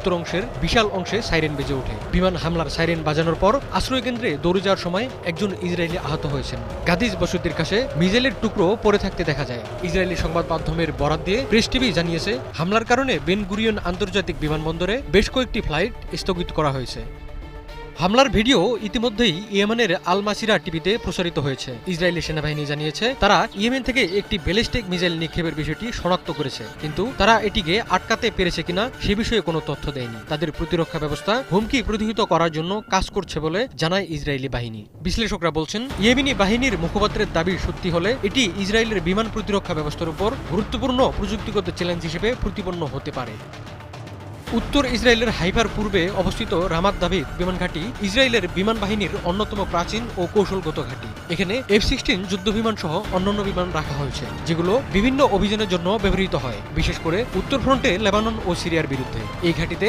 উত্তর অংশের বিশাল অংশে সাইরেন বেজে ওঠে। বিমান হামলার সাইরেন বাজানোর পর আশ্রয় কেন্দ্রে দৌড়ে যাওয়ার সময় একজন ইসরায়েলি আহত হয়েছেন। গাদিজ বসতির কাছে মিজেলের টুকরো পড়ে থাকতে দেখা যায়। ইসরায়েলি সংবাদ মাধ্যমের বরাত দিয়ে প্রেস টিভি জানিয়েছে, হামলার কারণে বেনগুরিয়ন আন্তর্জাতিক বিমানবন্দরে বেশ কয়েকটি ফ্লাইট স্থগিত করা হয়েছে। হামলার ভিডিও ইতিমধ্যেই ইয়েমেনের আল মাসিরা টিভিতে প্রচারিত হয়েছে। ইসরায়েলি সেনাবাহিনী জানিয়েছে, তারা ইয়েমেন থেকে একটি ব্যালিস্টিক মিসাইল নিক্ষেপের বিষয়টি শনাক্ত করেছে। কিন্তু তারা এটিকে আটকাতে পেরেছে কিনা সে বিষয়ে কোনো তথ্য দেয়নি। তাদের প্রতিরক্ষা ব্যবস্থা হুমকি প্রতিহিত করার জন্য কাজ করছে বলে জানায় ইসরায়েলি বাহিনী। বিশ্লেষকরা বলছেন, ইয়েমেনি বাহিনীর মুখপাত্রের দাবি সত্যি হলে এটি ইসরায়েলের বিমান প্রতিরক্ষা ব্যবস্থার উপর গুরুত্বপূর্ণ প্রযুক্তিগত চ্যালেঞ্জ হিসেবে প্রতিপন্ন হতে পারে। উত্তর ইসরায়েলের হাইফার পূর্বে অবস্থিত রামাত দাভিদ বিমান ঘাঁটি ইসরায়েলের বিমান বাহিনীর অন্যতম প্রাচীন ও কৌশলগত ঘাঁটি। এখানে এফ সিক্সটিন যুদ্ধ বিমান সহ অন্যান্য বিমান রাখা হয়েছে, যেগুলো বিভিন্ন অভিযানের জন্য ব্যবহৃত হয়, বিশেষ করে উত্তর ফ্রন্টে লেবানন ও সিরিয়ার বিরুদ্ধে। এই ঘাঁটিতে